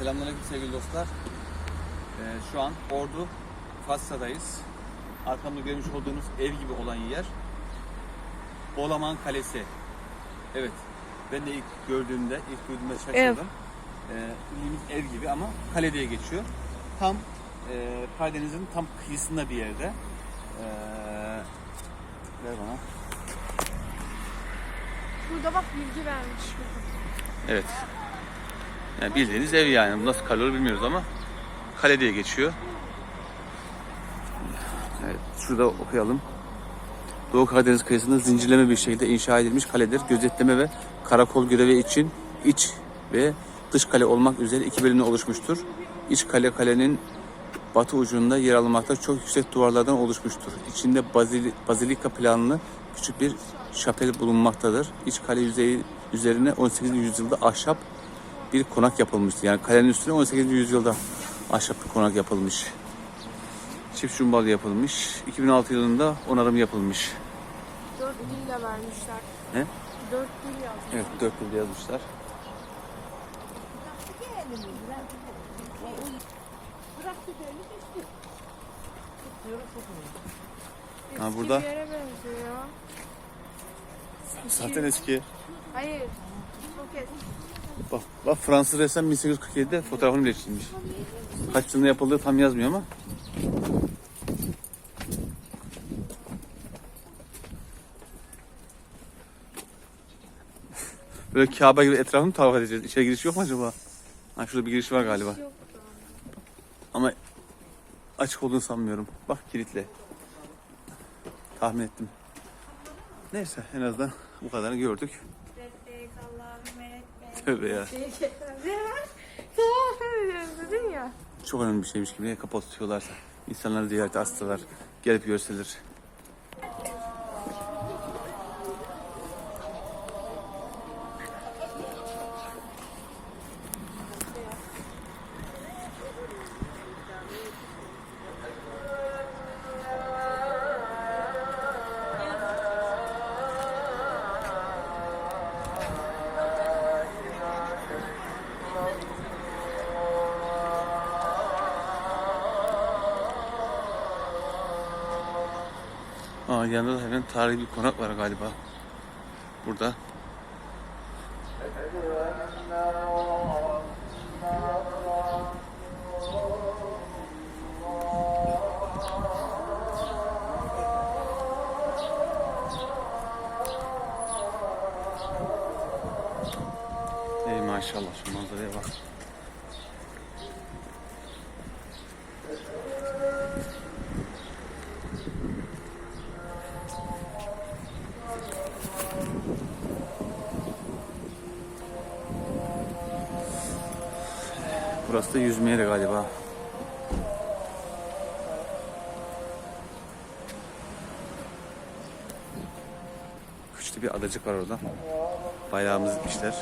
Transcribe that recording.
Selamünaleyküm sevgili dostlar. Ee, şu an Ordu Fassa'dayız. Arkamda görmüş olduğunuz ev gibi olan yer Bolaman Kalesi. Evet. Ben de ilk gördüğümde, ilk duyduğumda şaşırdım. Ee, ev gibi ama kale diye geçiyor. Tam e, Karadeniz'in tam kıyısında bir yerde. Ee, ver bana. Burada bak bilgi vermiş. Evet. Yani bildiğiniz ev yani. Bu nasıl kale bilmiyoruz ama kale diye geçiyor. Evet, şurada okuyalım. Doğu Karadeniz kıyısında zincirleme bir şekilde inşa edilmiş kaledir. Gözetleme ve karakol görevi için iç ve dış kale olmak üzere iki bölümden oluşmuştur. İç kale kalenin batı ucunda yer almakta çok yüksek duvarlardan oluşmuştur. İçinde bazili- bazilika planlı küçük bir şapel bulunmaktadır. İç kale yüzeyi üzerine 18. yüzyılda ahşap bir konak yapılmıştır. Yani kalenin üstüne 18. yüzyılda ahşap bir konak yapılmış. Çift cumbalı yapılmış. 2006 yılında onarım yapılmış. Dört dille vermişler. Ne? Dört dil yazmış. Evet, dört yılda yazmışlar. Ha, burada-. Zaten eski. Hayır. Çok eski. Bak, bak Fransız ressam 1847'de fotoğrafını bile çizmiş. Kaç yılında yapıldığı tam yazmıyor ama. Böyle Kabe gibi etrafını tavaf edeceğiz. İçeri giriş yok mu acaba? Ha şurada bir giriş var galiba. Ama açık olduğunu sanmıyorum. Bak kilitli. Tahmin ettim. Neyse en azından bu kadarını gördük. Tövbe ya. Çok önemli bir şeymiş gibi tutuyorlarsa. İnsanları ziyarete hastalar. Gelip görseler. Aa, yanında da hemen tarihi bir konak var galiba. Burada. Ey maşallah şu manzaraya bak. Burası da yüzme galiba. Küçük bir adacık var orada. Bayrağımızı dikmişler.